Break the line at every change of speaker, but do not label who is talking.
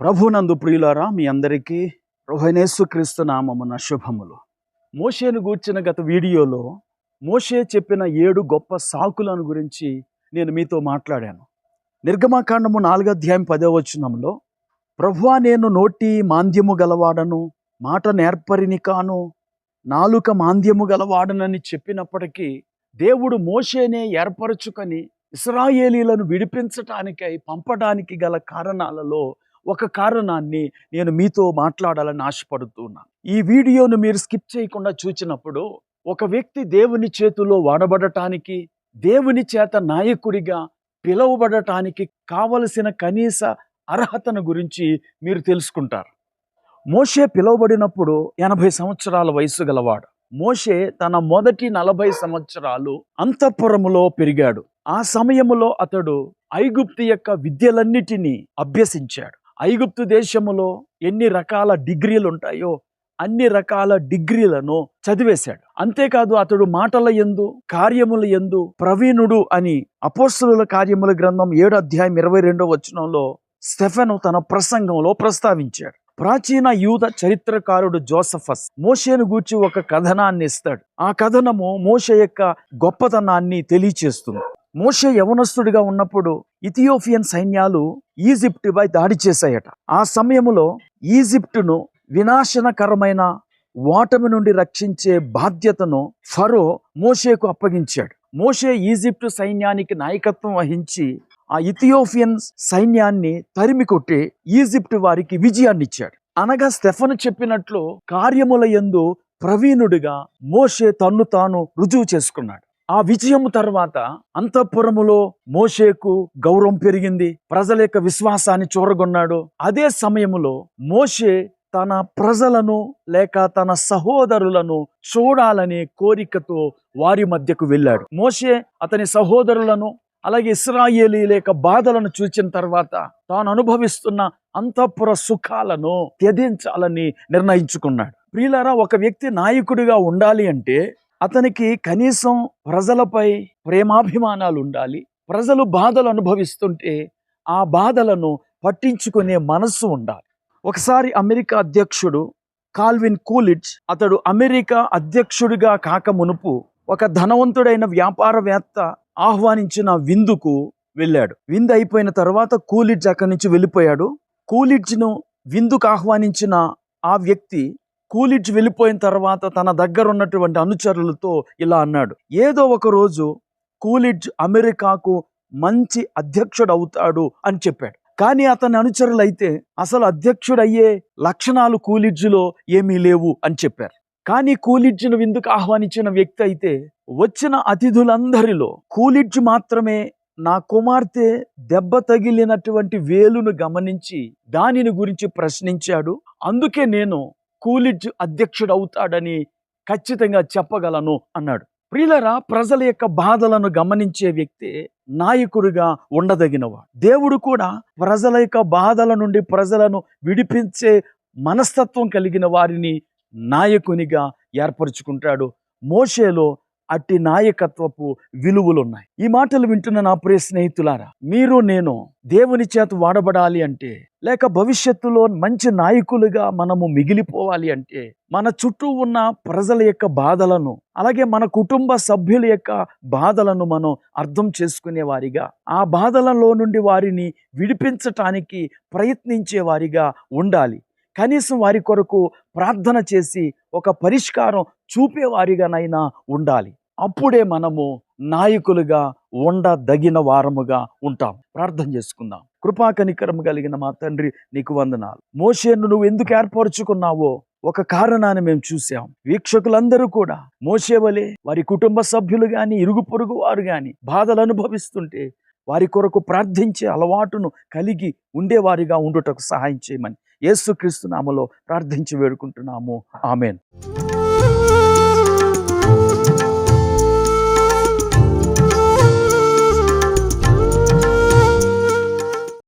ప్రభునందు ప్రియులారా మీ అందరికీ క్రీస్తు నామమున శుభములు. మోషేను గూర్చిన గత వీడియోలో మోషే చెప్పిన ఏడు గొప్ప సాకులను గురించి నేను మీతో మాట్లాడాను. నిర్గమాకాండము నాలుగో అధ్యాయం పదో వచనంలో ప్రభువా నేను నోటి మాంద్యము గలవాడను మాట నేర్పరిని కాను నాలుక మాంద్యము గలవాడనని చెప్పినప్పటికీ దేవుడు మోషేనే ఏర్పరచుకొని ఇస్రాయేలీలను విడిపించటానికై పంపడానికి గల కారణాలలో ఒక కారణాన్ని నేను మీతో మాట్లాడాలని ఆశపడుతున్నాను ఈ వీడియోను మీరు స్కిప్ చేయకుండా చూచినప్పుడు ఒక వ్యక్తి దేవుని చేతిలో వాడబడటానికి దేవుని చేత నాయకుడిగా పిలువబడటానికి కావలసిన కనీస అర్హతను గురించి మీరు తెలుసుకుంటారు. మోషే పిలువబడినప్పుడు ఎనభై సంవత్సరాల వయసు గలవాడు. మోషే తన మొదటి నలభై సంవత్సరాలు అంతఃపురములో పెరిగాడు. ఆ సమయములో అతడు ఐగుప్తి యొక్క విద్యలన్నిటినీ అభ్యసించాడు. ఐగుప్తు దేశములో ఎన్ని రకాల డిగ్రీలు ఉంటాయో అన్ని రకాల డిగ్రీలను చదివేశాడు. అంతేకాదు అతడు మాటల ఎందు కార్యముల ఎందు ప్రవీణుడు అని అపోస్తుల కార్యముల గ్రంథం ఏడు అధ్యాయం ఇరవై రెండో వచనంలో స్టెఫెను తన ప్రసంగంలో ప్రస్తావించాడు. ప్రాచీన యూద చరిత్రకారుడు జోసఫస్ మోషేను గూర్చి ఒక కథనాన్ని ఇస్తాడు. ఆ కథనము మోషే యొక్క గొప్పతనాన్ని తెలియచేస్తుంది. మోషే యవనస్తుడిగా ఉన్నప్పుడు ఇథియోపియన్ సైన్యాలు ఈజిప్టుపై దాడి చేశాయట. ఆ సమయంలో ఈజిప్టును వినాశనకరమైన ఓటమి నుండి రక్షించే బాధ్యతను ఫరో మోషేకు అప్పగించాడు. మోషే ఈజిప్టు సైన్యానికి నాయకత్వం వహించి ఆ ఇథియోపియన్ సైన్యాన్ని తరిమి కొట్టి ఈజిప్టు వారికి విజయాన్ని ఇచ్చాడు అనగా స్టెఫను చెప్పినట్లు కార్యముల యందు ప్రవీణుడిగా మోషే తన్ను తాను రుజువు చేసుకున్నాడు. ఆ విజయం తర్వాత అంతఃపురములో మోషేకు గౌరవం పెరిగింది. ప్రజల యొక్క విశ్వాసాన్ని చూరగొన్నాడు. అదే సమయంలో మోషే తన ప్రజలను లేక తన సహోదరులను చూడాలనే కోరికతో వారి మధ్యకు వెళ్ళాడు. మోషే అతని సహోదరులను అలాగే ఇస్రాయేలీ లేక బాధలను చూచిన తర్వాత తాను అనుభవిస్తున్న అంతఃపుర సుఖాలను త్యజించాలని నిర్ణయించుకున్నాడు. ప్రియులారా ఒక వ్యక్తి నాయకుడిగా ఉండాలి అంటే అతనికి కనీసం ప్రజలపై ప్రేమాభిమానాలు ఉండాలి ప్రజలు బాధలు అనుభవిస్తుంటే ఆ బాధలను పట్టించుకునే మనస్సు ఉండాలి. ఒకసారి అమెరికా అధ్యక్షుడు కాల్విన్ కూలిడ్జ్ అతడు అమెరికా అధ్యక్షుడిగా కాక మునుపు ఒక ధనవంతుడైన వ్యాపారవేత్త ఆహ్వానించిన విందుకు వెళ్ళాడు. విందు అయిపోయిన తర్వాత కూలిడ్జ్ అక్కడి నుంచి వెళ్ళిపోయాడు. కూలిడ్జ్ను విందుకు ఆహ్వానించిన ఆ వ్యక్తి కూలిడ్జ్ వెళ్ళిపోయిన తర్వాత తన దగ్గర ఉన్నటువంటి అనుచరులతో ఇలా అన్నాడు. ఏదో ఒక రోజు కూలిడ్జ్ అమెరికాకు మంచి అధ్యక్షుడు అవుతాడు అని చెప్పాడు. కానీ అతని అనుచరులు అయితే అసలు అధ్యక్షుడు అయ్యే లక్షణాలు కూలిడ్జ్లో ఏమీ లేవు అని చెప్పారు. కానీ కూలిడ్జ్ను విందుకు ఆహ్వానించిన వ్యక్తి అయితే వచ్చిన అతిథులందరిలో కూలిడ్జ్ మాత్రమే నా కుమార్తె దెబ్బ తగిలినటువంటి వేలును గమనించి దానిని గురించి ప్రశ్నించాడు. అందుకే నేను కూలిడ్జ్ అధ్యక్షుడు అవుతాడని ఖచ్చితంగా చెప్పగలను అన్నాడు. ప్రియులరా ప్రజల యొక్క బాధలను గమనించే వ్యక్తి నాయకుడిగా ఉండదగినవాడు. దేవుడు కూడా ప్రజల యొక్క బాధల నుండి ప్రజలను విడిపించే మనస్తత్వం కలిగిన వారిని నాయకునిగా ఏర్పరచుకుంటాడు. మోషేలో అట్టి నాయకత్వపు విలువలు ఉన్నాయి ఈ మాటలు వింటున్న నా ప్రియ స్నేహితులారా మీరు నేను దేవుని చేత వాడబడాలి అంటే లేక భవిష్యత్తులో మంచి నాయకులుగా మనము మిగిలిపోవాలి అంటే మన చుట్టూ ఉన్న ప్రజల యొక్క బాధలను అలాగే మన కుటుంబ సభ్యుల యొక్క బాధలను మనం అర్థం చేసుకునే వారిగా ఆ బాధలలో నుండి వారిని విడిపించటానికి ప్రయత్నించే వారిగా ఉండాలి. కనీసం వారి కొరకు ప్రార్థన చేసి ఒక పరిష్కారం చూపేవారిగానైనా ఉండాలి. అప్పుడే మనము నాయకులుగా ఉండదగిన వారముగా ఉంటాం. ప్రార్థన చేసుకుందాం. కృపా కనికరం కలిగిన మా తండ్రి నీకు వందనాలు. మోషేను నువ్వు ఎందుకు ఏర్పరచుకున్నావో ఒక కారణాన్ని మేము చూసాం వీక్షకులందరూ కూడా మోసేవలే వారి కుటుంబ సభ్యులు గాని ఇరుగు పొరుగు వారు గాని బాధలు అనుభవిస్తుంటే వారి కొరకు ప్రార్థించే అలవాటును కలిగి ఉండేవారిగా ఉండుటకు సహాయం చేయమని యేసుక్రీస్తు నామలో ప్రార్థించి వేడుకుంటున్నాము. ఆమెన్.